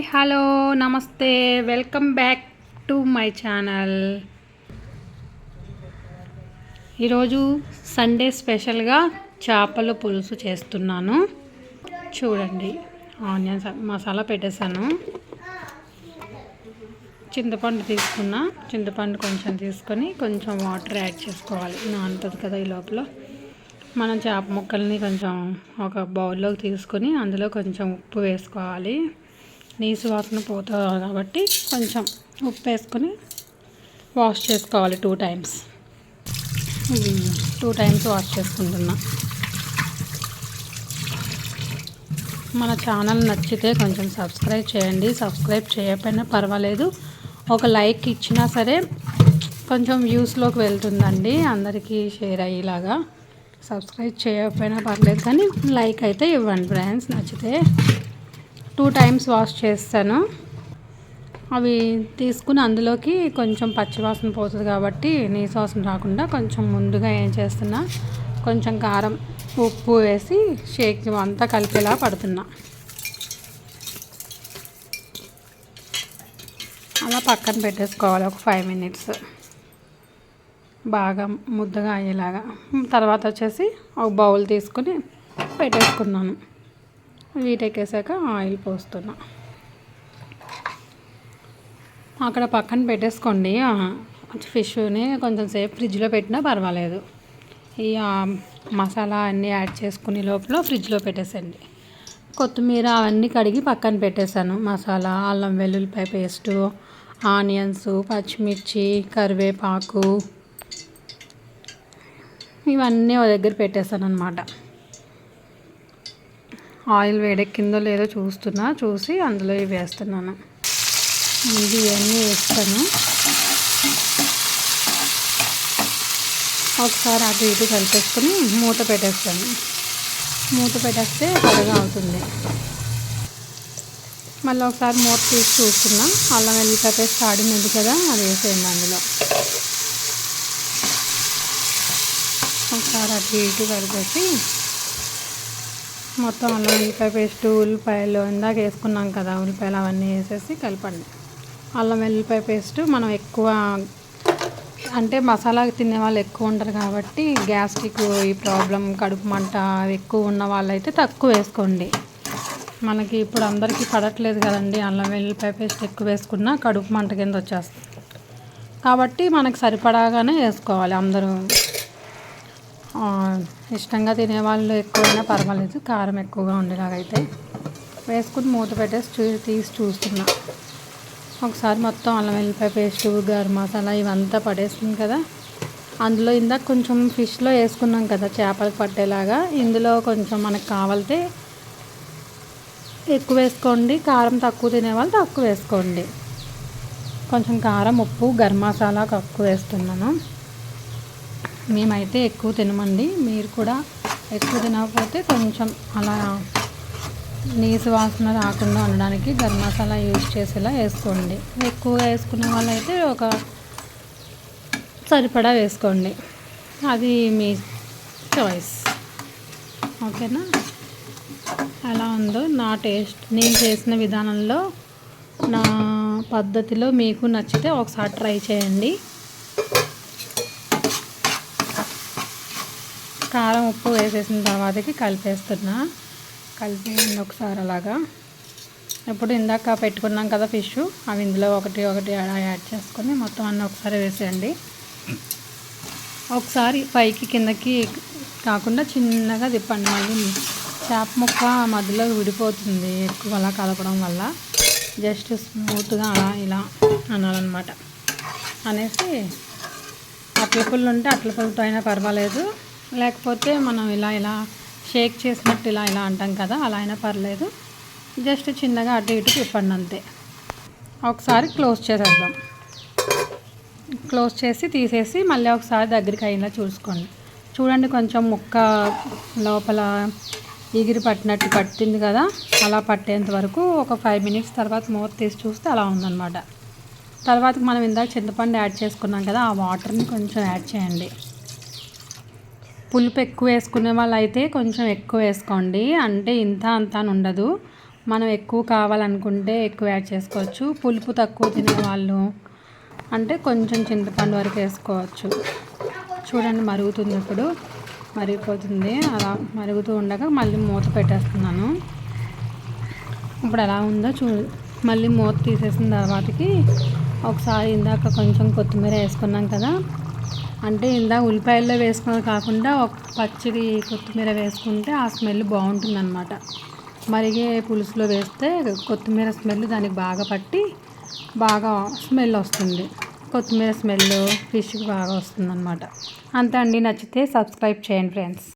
Hi hello నమస్తే welcome back to my channel. ఈరోజు Sunday స్పెషల్గా చేపల పులుసు చేస్తున్నాను. చూడండి ఆనియన్స్ మసాలా పెట్టేశాను. చింతపండు తీసుకున్న చింతపండు కొంచెం తీసుకొని కొంచెం వాటర్ యాడ్ చేసుకోవాలి. నానుతుంది కదా ఈ లోపల. మనం చేప ముక్కల్ని కొంచెం ఒక బౌల్లోకి తీసుకొని అందులో కొంచెం ఉప్పు వేసుకోవాలి. నీసు వాసన పోతుంది కాబట్టి కొంచెం ఉప్పు వేసుకొని వాష్ చేసుకోవాలి two times. Two times wash చేసుకుంటున్నా. మన ఛానల్ నచ్చితే కొంచెం సబ్స్క్రైబ్ చేయండి. సబ్స్క్రైబ్ చేయకపోయినా పర్వాలేదు. ఒక లైక్ ఇచ్చినా సరే కొంచెం వ్యూస్లోకి వెళ్తుందండి. అందరికీ షేర్ అయ్యేలాగా. సబ్స్క్రైబ్ చేయకపోయినా పర్లేదు కానీ లైక్ అయితే ఇవ్వండి ఫ్రెండ్స్. నచ్చితే టూ టైమ్స్ వాష్ చేస్తాను. అవి తీసుకుని అందులోకి కొంచెం పచ్చివాసన పోతుంది కాబట్టి నీసు వాసన రాకుండా కొంచెం ముందుగా ఏం చేస్తున్నా కొంచెం కారం ఉప్పు వేసి షేక్ అంతా కలిపేలా పడుతున్నా. అలా పక్కన పెట్టేసుకోవాలి ఒక ఫైవ్ మినిట్స్. బాగా ముద్దగా అయ్యేలాగా. తర్వాత వచ్చేసి ఒక బౌల్ తీసుకొని పెట్టేసుకున్నాను. వీటెక్కేసాక ఆయిల్ పోస్తున్నా. అక్కడ పక్కన పెట్టేసుకోండి. ఫిష్ని కొంచెం సేపు ఫ్రిడ్జ్లో పెట్టినా పర్వాలేదు. ఈ మసాలా అన్నీ యాడ్ చేసుకునే లోపల ఫ్రిడ్జ్లో పెట్టేసండి కొత్తిమీర అవన్నీ కడిగి పక్కన పెట్టేశాను. మసాలా అల్లం వెల్లుల్లిపాయ పేస్టు ఆనియన్స్ పచ్చిమిర్చి కరివేపాకు ఇవన్నీ ఒక దగ్గర పెట్టేశాను అనమాట ఆయిల్ వేడెక్కిందో లేదో చూస్తున్నా చూసి అందులో ఇవి వేస్తున్నాను. ఇది ఇవన్నీ వేస్తాను. ఒకసారి అటు ఇటు కలిపేసుకొని మూత పెట్టేస్తాను. మూత పెట్టేస్తే త్వరగా అవుతుంది. మళ్ళీ ఒకసారి మూత తీసి చూస్తున్నా. అల్లం వెల్లిపాయ పేస్ట్ ఆడినది కదా అది వేసేయండి అందులో. ఒకసారి అటు ఇటు కలిపేసి మొత్తం అల్లం ఉల్లిపాయ పేస్ట్ ఉల్లిపాయలు ఇందాక వేసుకున్నాం కదా ఉల్లిపాయలు అవన్నీ వేసేసి కలపండి. అల్లం వెల్లిపాయ పేస్ట్ మనం ఎక్కువ అంటే మసాలా తినే వాళ్ళు ఎక్కువ ఉంటారు కాబట్టి గ్యాస్ట్రిక్ ఈ ప్రాబ్లం కడుపు మంట ఎక్కువ ఉన్న వాళ్ళైతే తక్కువ వేసుకోండి. మనకి ఇప్పుడు అందరికీ పడట్లేదు కదండి అల్లం వెల్లిపాయ పేస్ట్ ఎక్కువ వేసుకున్నా కడుపు మంట కింద వచ్చేస్తుంది. కాబట్టి మనకు సరిపడాగానే వేసుకోవాలి అందరూ. ఇష్టంగా తినేవాళ్ళు ఎక్కువైనా పర్వాలేదు కారం ఎక్కువగా ఉండేలాగైతే. వేసుకుని మూత పెట్టేసి చూ తీసి చూస్తున్నా. ఒకసారి మొత్తం అల్లం వెల్లిపాయ పేస్ట్ గరం మసాలా ఇవంతా పడేస్తుంది కదా. అందులో ఇందాక కొంచెం ఫిష్లో వేసుకున్నాం కదా చేపలకు పట్టేలాగా. ఇందులో కొంచెం మనకు కావాలితే ఎక్కువ వేసుకోండి కారం తక్కువ తినేవాళ్ళు తక్కువ వేసుకోండి. కొంచెం కారం ఉప్పు గరం మసాలా తక్కువ వేస్తున్నాను. మేమైతే ఎక్కువ తినమండి. మీరు కూడా ఎక్కువ తినకపోతే కొంచెం అలా నీసు వాసన రాకుండా ఉండడానికి గరం మసాలా యూజ్ చేసేలా వేసుకోండి. ఎక్కువగా వేసుకునే వాళ్ళైతే ఒక సరిపడా వేసుకోండి. అది మీ చాయిస్ ఓకేనా? ఎలా ఉందో నా టేస్ట్ నేను చేసిన విధానంలో నా పద్ధతిలో మీకు నచ్చితే ఒకసారి ట్రై చేయండి. కారం ఉప్పు వేసేసిన తర్వాతకి కలిపేస్తున్నా. కలిపేయండి ఒకసారి అలాగా. ఇప్పుడు ఇందాక పెట్టుకున్నాం కదా ఫిష్ అవి ఇందులో ఒకటి ఒకటి యాడ్ చేసుకొని మొత్తం అన్నీ ఒకసారి వేసేయండి. ఒకసారి పైకి కిందకి కాకుండా చిన్నగా తిప్పండి. మళ్ళీ చేప ముక్క మధ్యలో విడిపోతుంది ఎక్కువ అలా కలపడం వల్ల. జస్ట్ స్మూత్గా అలా ఇలా అనాలన్నమాట. అనేసి అట్ల పుల్లు ఉంటే అట్ల పుల్లతో అయినా పర్వాలేదు. లేకపోతే మనం ఇలా ఇలా షేక్ చేసినట్టు ఇలా ఇలా అంటాం కదా అలా అయినా పర్లేదు. జస్ట్ చిన్నగా అటు ఇటు తిప్పండి అంతే. ఒకసారి క్లోజ్ చేసేద్దాం. క్లోజ్ చేసి తీసేసి మళ్ళీ ఒకసారి దగ్గరికి అయినా చూసుకోండి. చూడండి కొంచెం ముక్క లోపల ఎగిరి పట్టినట్టు పట్టింది కదా అలా పట్టేంత వరకు ఒక ఫైవ్ మినిట్స్ తర్వాత మూత తీసి చూస్తే అలా ఉందన్నమాట. తర్వాత మనం ఇందాక చింతపండు యాడ్ చేసుకున్నాం కదా ఆ వాటర్ని కొంచెం యాడ్ చేయండి. పులుపు ఎక్కువ వేసుకునే వాళ్ళు అయితే కొంచెం ఎక్కువ వేసుకోండి. అంటే ఇంత అంత అని ఉండదు. మనం ఎక్కువ కావాలనుకుంటే ఎక్కువ యాడ్ చేసుకోవచ్చు. పులుపు తక్కువ తినే వాళ్ళు అంటే కొంచెం చింతపండు వరకు వేసుకోవచ్చు. చూడండి మరుగుతుంది ఇప్పుడు. మరిగిపోతుంది. అలా మరుగుతూ ఉండగా మళ్ళీ మూత పెట్టేస్తున్నాను. ఇప్పుడు ఎలా ఉందో చూ మళ్ళీ మూత తీసేసిన తర్వాతకి ఒకసారి ఇందాక కొంచెం కొత్తిమీర వేసుకున్నాం కదా. అంటే ఇందాక ఉల్లిపాయల్లో వేసుకున్నది కాకుండా ఒక పచ్చిడి కొత్తిమీర వేసుకుంటే ఆ స్మెల్ బాగుంటుందన్నమాట. మరిగే పులుసులో వేస్తే కొత్తిమీర స్మెల్ దానికి బాగా పట్టి బాగా స్మెల్ వస్తుంది. కొత్తిమీర స్మెల్ ఫిష్కి బాగా వస్తుందన్నమాట. అంత అంతే అండి. నచ్చితే సబ్స్క్రైబ్ చేయండి ఫ్రెండ్స్.